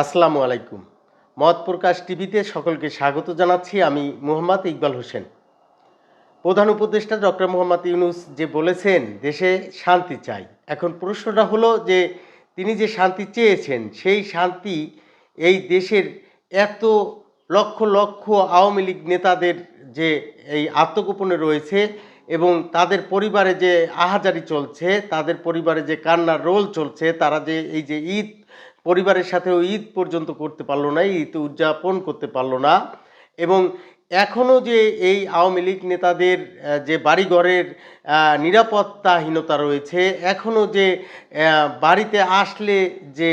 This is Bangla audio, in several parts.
আসসালামু আলাইকুম। মত প্রকাশ টিভিতে সকলকে স্বাগত জানাচ্ছি আমি মোহাম্মদ ইকবাল হোসেন। প্রধান উপদেষ্টা ডক্টর মোহাম্মদ ইউনুস যে বলেছেন, দেশে শান্তি চাই। এখন প্রশ্নটা হলো যে, তিনি যে শান্তি চেয়েছেন, সেই শান্তি এই দেশের এত লক্ষ লক্ষ আওয়ামী লীগ নেতাদের যে এই আত্মগোপনে রয়েছে এবং তাদের পরিবারে যে আহাজারি চলছে, তাদের পরিবারে যে কান্নার রোল চলছে, তারা যে এই যে ঈদ পরিবারের সাথেও ঈদ পর্যন্ত করতে পারল না, ঈদ উদযাপন করতে পারল না এবং এখনও যে এই আওয়ামী লীগ নেতাদের যে বাড়িঘরের নিরাপত্তাহীনতা রয়েছে এখনও যে বাড়িতে আসলে যে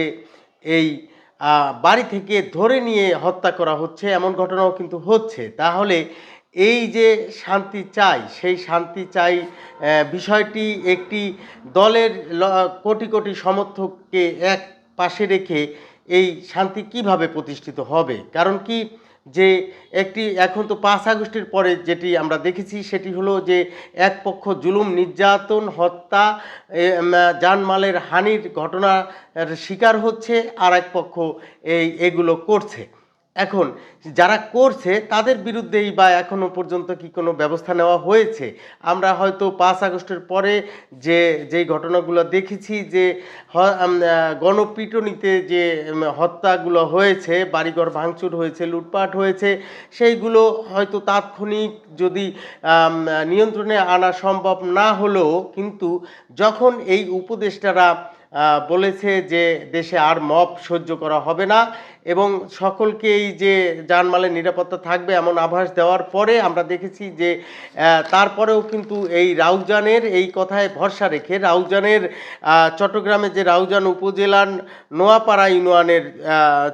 এই বাড়ি থেকে ধরে নিয়ে হত্যা করা হচ্ছে এমন ঘটনাও কিন্তু হচ্ছে। তাহলে এই যে শান্তি চাই, সেই শান্তি চাই বিষয়টি একটি দলের কোটি কোটি সমর্থককে এক পাশে রেখে এই শান্তি কীভাবে প্রতিষ্ঠিত হবে? কারণ কি যে একটি এখন তো পাঁচ আগস্টের পরে যেটি আমরা দেখেছি সেটি হলো যে এক পক্ষ জুলুম, নির্যাতন, হত্যা জানমালের হানির ঘটনার শিকার হচ্ছে আর এক পক্ষ এই, এগুলো করছে। এখন যারা করছে, তাদের বিরুদ্ধেই বা এখনও পর্যন্ত কি কোনো ব্যবস্থা নেওয়া হয়েছে? আমরা হয়তো পাঁচ আগস্টের পরে যে, যেই ঘটনাগুলো দেখেছি যে গণপিটুনিতে যে হত্যাগুলো হয়েছে, বাড়িঘর ভাঙচুর হয়েছে, লুটপাট হয়েছে, সেইগুলো হয়তো তাৎক্ষণিক যদি নিয়ন্ত্রণে আনা সম্ভব না হলেও কিন্তু যখন এই উপদেষ্টারা বলেছে যে দেশে আর মব সহ্য করা হবে না এবং সকলকেই যে জানমালের নিরাপত্তা থাকবে এমন আভাস দেওয়ার পরে আমরা দেখেছি যে তারপরেও কিন্তু এই রাউজানের এই কথায় ভরসা রেখে রাউজানের চট্টগ্রামে যে রাউজান উপজেলার নোয়াপাড়া ইউনিয়নের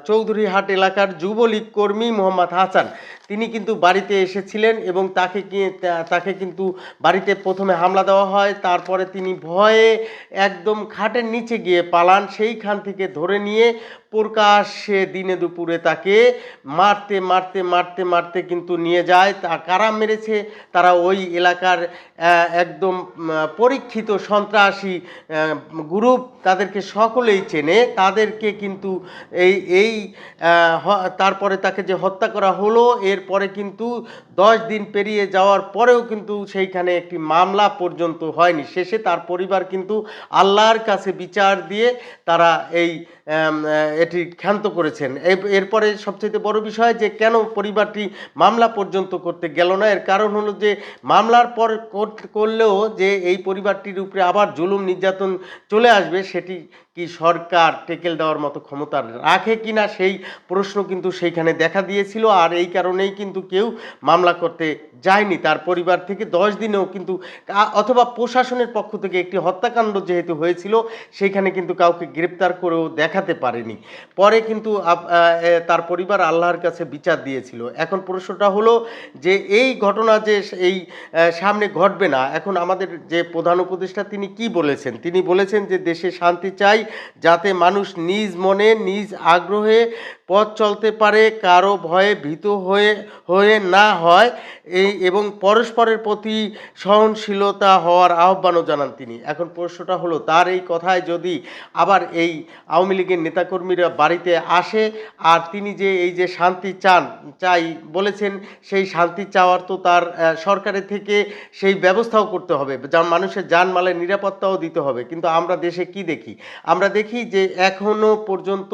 চৌধুরীহাট এলাকার যুবলীগ কর্মী মোহাম্মদ হাসান তিনি কিন্তু বাড়িতে এসেছিলেন এবং তাকে তাকে কিন্তু বাড়িতে প্রথমে হামলা দেওয়া হয়, তারপরে তিনি ভয়ে একদম খাটের নিচে গিয়ে পালান, সেইখান থেকে ধরে নিয়ে প্রকাশ্যে দিনে দুপুরে তাকে মারতে মারতে মারতে মারতে কিন্তু নিয়ে যায়। তা, কারা মেরেছে? তারা ওই এলাকার একদম পরীক্ষিত সন্ত্রাসী গ্রুপ তাদেরকে সকলেই চেনে। তাদেরকে কিন্তু এই এই তারপরে তাকে যে হত্যা করা হলো এরপরে কিন্তু দশ দিন পেরিয়ে যাওয়ার পরেও কিন্তু সেইখানে একটি মামলা পর্যন্ত হয়নি। শেষে তার পরিবার কিন্তু আল্লাহর কাছে বিচার দিয়ে তারা এই এটি ক্ষান্ত করেছেন। এরপরে সবচেয়ে বড় বিষয় যে কেন পরিবারটি মামলা পর্যন্ত করতে গেল না, এর কারণ হলো যে মামলার পর কর- করলেও যে এই পরিবারটির উপরে আবার জুলুম নির্যাতন চলে আসবে, সেটি কি সরকার টেকেল দেওয়ার মতো ক্ষমতা রাখে কিনা সেই প্রশ্ন কিন্তু সেইখানে দেখা দিয়েছিল, আর এই কারণেই কিন্তু কেউ মামলা করতে যায়নি। তার পরিবার থেকে দশ দিনেও কিন্তু অথবা প্রশাসনের পক্ষ থেকে একটি হত্যাকাণ্ড যেহেতু হয়েছিল, সেইখানে কিন্তু কাউকে গ্রেপ্তার করেও দেখাতে পারেনি। পরে কিন্তু তার পরিবার আল্লাহর কাছে বিচার দিয়েছিল। এখন প্রশ্নটা হলো যে এই ঘটনা যে এই সামনে ঘটবে না, এখন আমাদের যে প্রধান উপদেষ্টা তিনি কি বলেছেন? তিনি বলেছেন যে দেশে শান্তি চাই যাতে মানুষ নিজ মনে, নিজ আগ্রহে পথ চলতে পারে, কারও ভয়ে ভীত হয়ে হয়ে না হয়। এই এবং পরস্পরের প্রতি সহনশীলতা হওয়ার আহ্বানও জানান তিনি। এখন প্রশ্নটা হলো, তার এই কথায় যদি আবার এই আওয়ামী লীগের নেতাকর্মীরা বাড়িতে আসে আর তিনি যে এই যে শান্তি চান, চাই বলেছেন, সেই শান্তি চাওয়ার তো তার সরকারের থেকে সেই ব্যবস্থাও করতে হবে। যা মানুষের জানমালের নিরাপত্তাও দিতে হবে। কিন্তু আমরা দেশে কি দেখি? আমরা দেখি যে এখনও পর্যন্ত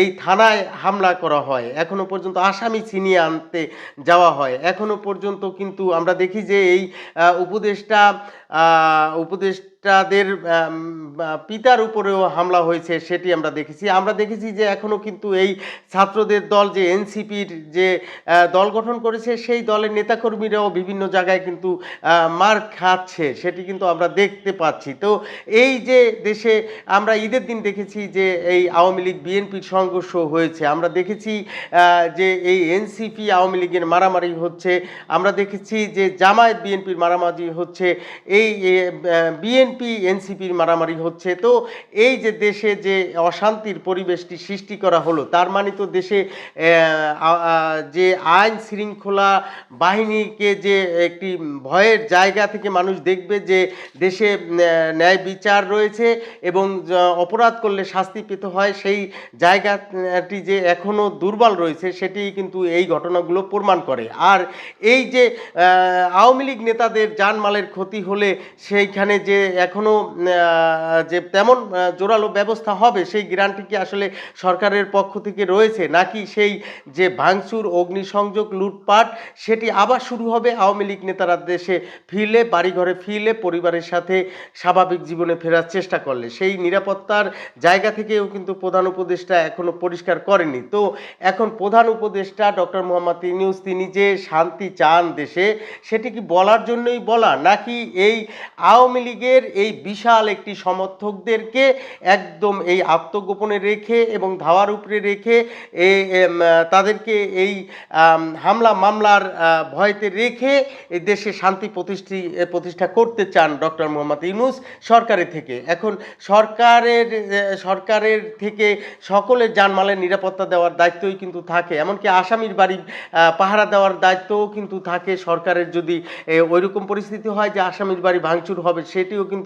এই থানায় হামলা করা হয়, এখনও পর্যন্ত আসামি ছিনিয়ে আনতে যাওয়া হয় এখনও পর্যন্ত কিন্তু আমরা দেখি যে এই উপদেষ্টা উপদেষ্টা বা পিতার উপরেও হামলা হয়েছে সেটি আমরা দেখেছি। আমরা দেখেছি যে এখনও কিন্তু এই ছাত্রদের দল যে এনসিপির যে দল গঠন করেছে সেই দলের নেতাকর্মীরাও বিভিন্ন জায়গায় কিন্তু মার খাচ্ছে সেটি কিন্তু আমরা দেখতে পাচ্ছি। তো এই যে দেশে আমরা ঈদের দিন দেখেছি যে এই আওয়ামী লীগ বিএনপির সংঘর্ষ হয়েছে। আমরা দেখেছি যে এই এনসিপি আওয়ামী লীগের মারামারি হচ্ছে। আমরা দেখেছি যে জামায়াত বিএনপির মারামারি হচ্ছে। এই বিএনপি বিএনপি এনসিপির মারামারি হচ্ছে। তো এই যে দেশে যে অশান্তির পরিবেশটি সৃষ্টি করা হলো, তার মানে তো দেশে যে আইন শৃঙ্খলা বাহিনীকে যে একটি ভয়ের জায়গা থেকে মানুষ দেখবে যে দেশে ন্যায় বিচার রয়েছে এবং অপরাধ করলে শাস্তি পেতে হয়, সেই জায়গাটি যে এখনও দুর্বল রয়েছে, সেটি কিন্তু এই ঘটনাগুলো প্রমাণ করে। আর এই যে আওয়ামী লীগ নেতাদের জানমালের ক্ষতি হলে সেইখানে যে এখনও যে তেমন জোরালো ব্যবস্থা হবে, সেই গ্যারান্টি কি আসলে সরকারের পক্ষ থেকে রয়েছে? নাকি সেই যে ভাঙচুর, অগ্নিসংযোগ, লুটপাট, সেটি আবার শুরু হবে? আওয়ামী লীগ নেতারা দেশে ফিরলে, বাড়িঘরে ফিরলে, পরিবারের সাথে স্বাভাবিক জীবনে ফেরার চেষ্টা করলে। সেই নিরাপত্তার জায়গা থেকেও কিন্তু প্রধান উপদেষ্টা এখনও পরিষ্কার করেনি তো এখন প্রধান উপদেষ্টা ডক্টর মোহাম্মদ ইউনুস, তিনি যে শান্তি চান দেশে, সেটি কি বলার জন্যই বলা? নাকি এই আওয়ামী লীগের এই বিশাল একটি সমর্থকদেরকে একদম এই আত্মগোপনে রেখে এবং ধাওয়ার উপরে রেখে এই তাদেরকে এই হামলা মামলার ভয়তে রেখে এই দেশে শান্তি প্রতিষ্ঠি প্রতিষ্ঠা করতে চান ডক্টর মোহাম্মদ ইউনুস সরকারের থেকে। এখন সরকারের সরকারের থেকে সকলের জানমালের নিরাপত্তা দেওয়ার দায়িত্বই কিন্তু থাকে। এমনকি আসামির বাড়ি পাহারা দেওয়ার দায়িত্বও কিন্তু থাকে সরকারের যদি ওইরকম পরিস্থিতি হয় যে আসামির বাড়ি ভাঙচুর হবে, সেটিও কিন্তু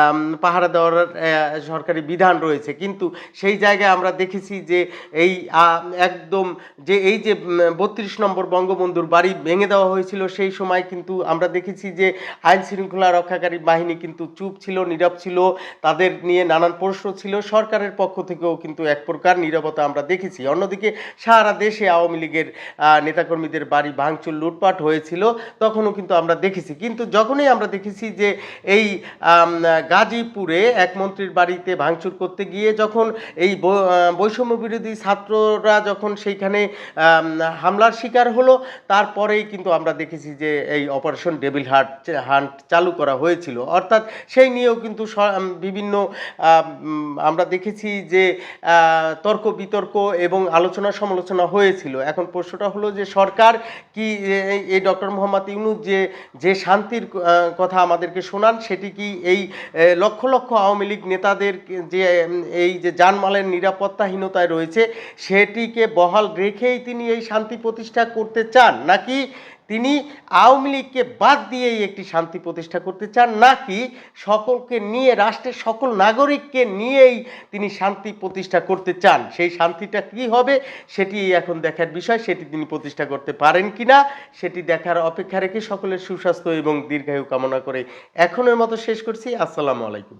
আম, পাহারা দেওয়ার সরকারি বিধান রয়েছে। কিন্তু সেই জায়গায় আমরা দেখেছি যে এই একদম যে এই যে বত্রিশ নম্বর বঙ্গবন্ধুর বাড়ি ভেঙে দেওয়া হয়েছিল সেই সময় কিন্তু আমরা দেখেছি যে আইন শৃঙ্খলা রক্ষাকারী বাহিনী কিন্তু চুপ ছিল নীরব ছিল তাদের নিয়ে নানান প্রশ্ন ছিল। সরকারের পক্ষ থেকেও কিন্তু এক প্রকার নীরবতা আমরা দেখেছি। অন্যদিকে সারা দেশে আওয়ামী লীগের নেতাকর্মীদের বাড়ি ভাঙচুর লুটপাট হয়েছিল তখনও কিন্তু আমরা দেখেছি। কিন্তু যখনই আমরা দেখেছি যে এই গাজীপুরে এক মন্ত্রীর বাড়িতে ভাঙচুর করতে গিয়ে যখন এই বৈষম্য বিরোধী ছাত্ররা যখন সেইখানে হামলার শিকার হলো, তারপরেই কিন্তু আমরা দেখেছি যে এই অপারেশন ডেবিল হার্ট, হান্ট চালু করা হয়েছিল। অর্থাৎ সেই নিয়েও কিন্তু বিভিন্ন আমরা দেখেছি যে তর্ক বিতর্ক এবং আলোচনা সমালোচনা হয়েছিল। এখন প্রশ্নটা হলো যে সরকার কি এই ডক্টর মোহাম্মদ ইউনুস যে যে শান্তির কথা আমাদেরকে শোনান, সেটি কি এই লক্ষ লক্ষ আওয়ামী লীগ নেতাদের যে, এই যে যানমালের নিরাপত্তাহীনতায় রয়েছে, সেটিকে বহাল রেখেই তিনি এই শান্তি প্রতিষ্ঠা করতে চান। নাকি তিনি আওয়ামী লীগকে বাদ দিয়েই একটি শান্তি প্রতিষ্ঠা করতে চান, নাকি সকলকে নিয়ে, রাষ্ট্রের সকল নাগরিককে নিয়েই তিনি শান্তি প্রতিষ্ঠা করতে চান? সেই শান্তিটা কি হবে সেটি এখন দেখার বিষয়। সেটি তিনি প্রতিষ্ঠা করতে পারেন কিনা সেটি দেখার অপেক্ষা রেখে সকলের সুস্বাস্থ্য এবং দীর্ঘায়ু কামনা করে এখনের মতো শেষ করছি। আসসালামু আলাইকুম।